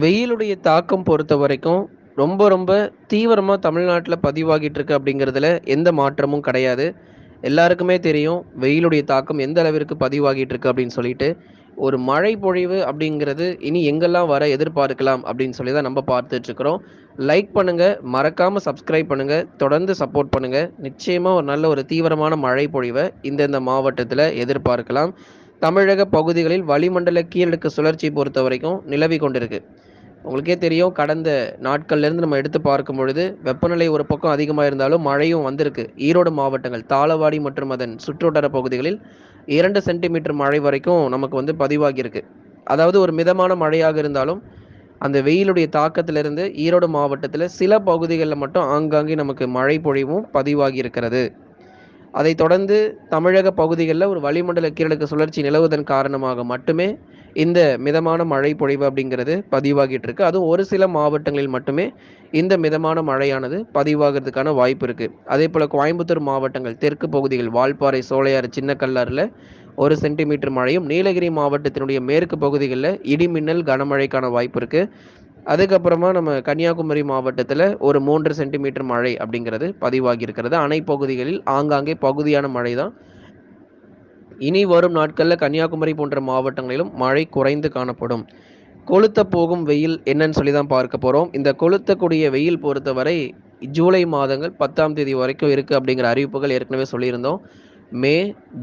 வெயிலுடைய தாக்கம் பொறுத்த வரைக்கும் ரொம்ப ரொம்ப தீவிரமாக தமிழ்நாட்டில் பதிவாகிட்டு இருக்கு அப்படிங்கிறதுல எந்த மாற்றமும் கிடையாது. எல்லாருக்குமே தெரியும் வெயிலுடைய தாக்கம் எந்த அளவிற்கு பதிவாகிட்டு இருக்கு அப்படின்னு சொல்லிட்டு. ஒரு மழை பொழிவு அப்படிங்கிறது இனி எங்கெல்லாம் வர எதிர்பார்க்கலாம் அப்படின்னு சொல்லி தான் நம்ம பார்த்துட்டு இருக்கிறோம். லைக் பண்ணுங்க, மறக்காம சப்ஸ்கிரைப் பண்ணுங்க, தொடர்ந்து சப்போர்ட் பண்ணுங்க. நிச்சயமா ஒரு நல்ல ஒரு தீவிரமான மழை பொழிவை இந்தந்த மாவட்டத்தில் எதிர்பார்க்கலாம். தமிழக பகுதிகளில் வளிமண்டல கீழடுக்கு சுழற்சி பொறுத்தவரைக்கும் நிலவி கொண்டிருக்கு. உங்களுக்கே தெரியும் கடந்த நாட்கள்லேருந்து நம்ம எடுத்து பார்க்கும் பொழுது, வெப்பநிலை ஒரு பக்கம் அதிகமாக இருந்தாலும் மழையும் வந்திருக்கு. ஈரோடு மாவட்டங்கள், தாளவாடி மற்றும் அதன் சுற்றுவட்டார பகுதிகளில் இரண்டு சென்டிமீட்டர் மழை வரைக்கும் நமக்கு வந்து பதிவாகியிருக்கு. அதாவது ஒரு மிதமான மழையாக இருந்தாலும், அந்த வெயிலுடைய தாக்கத்திலிருந்து ஈரோடு மாவட்டத்தில் சில பகுதிகளில் மட்டும் ஆங்காங்கே நமக்கு மழை பொழிவும் பதிவாகி இருக்கிறது. அதைத் தொடர்ந்து தமிழக பகுதிகளில் ஒரு வளிமண்டல கீழடுக்கு சுழற்சி நிலவுவதன் காரணமாக மட்டுமே இந்த மிதமான மழை பொழிவு அப்படிங்கிறது பதிவாகிட்டு இருக்கு. அதுவும் ஒரு சில மாவட்டங்களில் மட்டுமே இந்த மிதமான மழையானது பதிவாகிறதுக்கான வாய்ப்பு இருக்கு. அதேபோல கோயம்புத்தூர் மாவட்டங்கள் தெற்கு பகுதிகள் வால்பாறை, சோலையாறு, சின்ன கல்லாறுல ஒரு சென்டிமீட்டர் மழையும், நீலகிரி மாவட்டத்தினுடைய மேற்கு பகுதிகளில் இடிமின்னல் கனமழைக்கான வாய்ப்பு இருக்கு. அதுக்கப்புறமா நம்ம கன்னியாகுமரி மாவட்டத்தில் ஒரு மூன்று சென்டிமீட்டர் மழை அப்படிங்கிறது பதிவாகி இருக்கிறது. அணை பகுதிகளில் ஆங்காங்கே பகுதியான மழை தான். இனி வரும் நாட்களில் கன்னியாகுமரி போன்ற மாவட்டங்களிலும் மழை குறைந்து காணப்படும். கொளுத்தப் போகும் வெயில் என்னன்னு சொல்லி தான் பார்க்க போகிறோம் இந்த கொளுத்தக்கூடிய வெயில் பொறுத்தவரை ஜூலை மாதங்கள் 10ஆம் தேதி வரைக்கும் இருக்குது அப்படிங்கிற அறிவிப்புகள் ஏற்கனவே சொல்லியிருந்தோம். மே,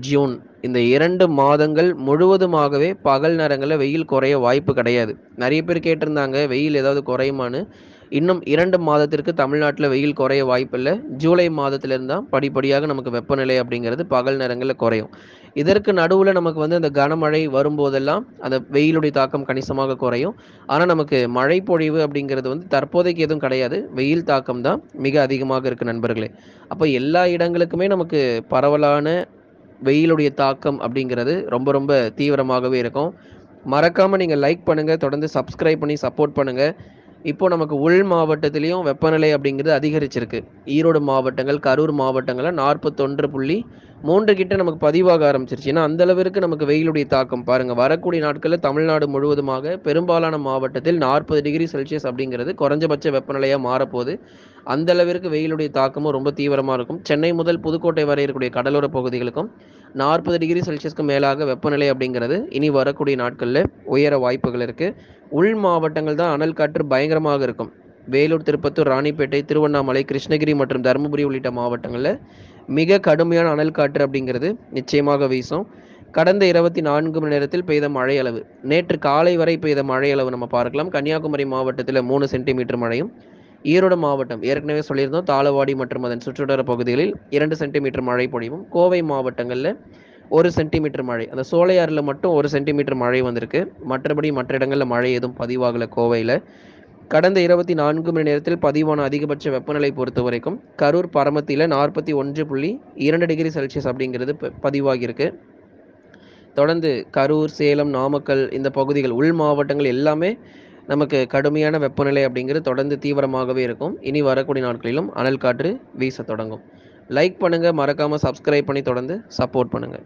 ஜூன் இந்த இரண்டு மாதங்கள் முழுவதுமாகவே பகல் நேரங்களில் வெயில் குறைய வாய்ப்பு கிடையாது. நிறைய பேர் கேட்டிருந்தாங்க, வெயில் ஏதாவது குறையுமான்னு. இன்னும் இரண்டு மாதத்திற்கு தமிழ்நாட்டில் வெயில் குறைய வாய்ப்பில்லை ஜூலை மாதத்திலிருந்து தான் படிப்படியாக நமக்கு வெப்பநிலை அப்படிங்கிறது பகல் நேரங்களில் குறையும். இதற்கு நடுவில் நமக்கு வந்து அந்த கனமழை வரும்போதெல்லாம், அந்த வெயிலுடைய தாக்கம் கணிசமாக குறையும். ஆனால் நமக்கு மழை பொழிவு அப்படிங்கிறது வந்து தற்போதைக்கு எதுவும் கிடையாது. வெயில் தாக்கம் தான் மிக அதிகமாக இருக்குது நண்பர்களே. அப்போ எல்லா இடங்களுக்குமே நமக்கு பரவலான வெயிலுடைய தாக்கம் அப்படிங்கிறது ரொம்ப ரொம்ப தீவிரமாகவே இருக்கும். மறக்காமல் நீங்கள் லைக் பண்ணுங்கள் தொடர்ந்து சப்ஸ்கிரைப் பண்ணி சப்போர்ட் பண்ணுங்கள் இப்போது நமக்கு உள் மாவட்டத்திலையும் வெப்பநிலை அப்படிங்கிறது அதிகரிச்சிருக்கு. ஈரோடு மாவட்டங்கள், கரூர் மாவட்டங்களை நாற்பத்தொன்று புள்ளி 41.3 கிட்ட நமக்கு பதிவாக ஆரம்பிச்சிருச்சு. ஏன்னா அந்த அளவிற்கு நமக்கு வெயிலுடைய தாக்கம் பாருங்க. வரக்கூடிய நாட்களில் தமிழ்நாடு முழுவதுமாக பெரும்பாலான மாவட்டத்தில் 40 டிகிரி செல்சியஸ் அப்படிங்கிறது குறைஞ்சபட்ச வெப்பநிலையாக மாறப்போகுது அந்த அளவிற்கு வெயிலுடைய தாக்கமும் ரொம்ப தீவிரமாக இருக்கும். சென்னை முதல் புதுக்கோட்டை வரை இருக்கக்கூடிய கடலோர பகுதிகளுக்கும் 40 டிகிரி செல்சியஸ்க்கு மேலாக வெப்பநிலை அப்படிங்கிறது இனி வரக்கூடிய நாட்களில் உயர வாய்ப்புகள் இருக்குது உள் மாவட்டங்கள் தான் அனல் காற்று பயங்கரமாக இருக்கும். வேலூர், திருப்பத்தூர், ராணிப்பேட்டை, திருவண்ணாமலை, கிருஷ்ணகிரி மற்றும் தருமபுரி உள்ளிட்ட மாவட்டங்களில் மிக கடுமையான அனல் காற்று அப்படிங்கிறது நிச்சயமாக வீசும். கடந்த 24 மணி நேரத்தில் பெய்த மழை அளவு, நேற்று காலை வரை பெய்த மழை அளவு நம்ம பார்க்கலாம். கன்னியாகுமரி மாவட்டத்தில் மூணு சென்டிமீட்டர் மழையும், ஈரோடு மாவட்டம் ஏற்கனவே சொல்லியிருந்தோம் தாளவாடி மற்றும் அதன் சுற்றுவட்டார பகுதிகளில் இரண்டு சென்டிமீட்டர் மழை பொழிவும், கோவை மாவட்டங்களில் ஒரு சென்டிமீட்டர் மழை. அந்த சோலையாறில் மட்டும் ஒரு சென்டிமீட்டர் மழை வந்திருக்கு. மற்றபடி மற்ற இடங்களில் மழை எதுவும் பதிவாகலை கோவையில் கடந்த 24 மணி நேரத்தில் பதிவான அதிகபட்ச வெப்பநிலை பொறுத்த வரைக்கும் கரூர் பரமத்தில் நாற்பத்தி ஒன்று புள்ளி இரண்டு டிகிரி செல்சியஸ் அப்படிங்கிறது பதிவாகியிருக்கு. தொடர்ந்து கரூர், சேலம், நாமக்கல் இந்த பகுதிகள் உள் மாவட்டங்கள் எல்லாமே நமக்கு கடுமையான வெப்பநிலை அப்படிங்கிறது தொடர்ந்து தீவிரமாகவே இருக்கும். இனி வரக்கூடிய நாட்களிலும் அனல் காற்று வீசத் தொடங்கும். லைக் பண்ணுங்கள் மறக்காமல் சப்ஸ்கிரைப் பண்ணி தொடர்ந்து சப்போர்ட் பண்ணுங்கள்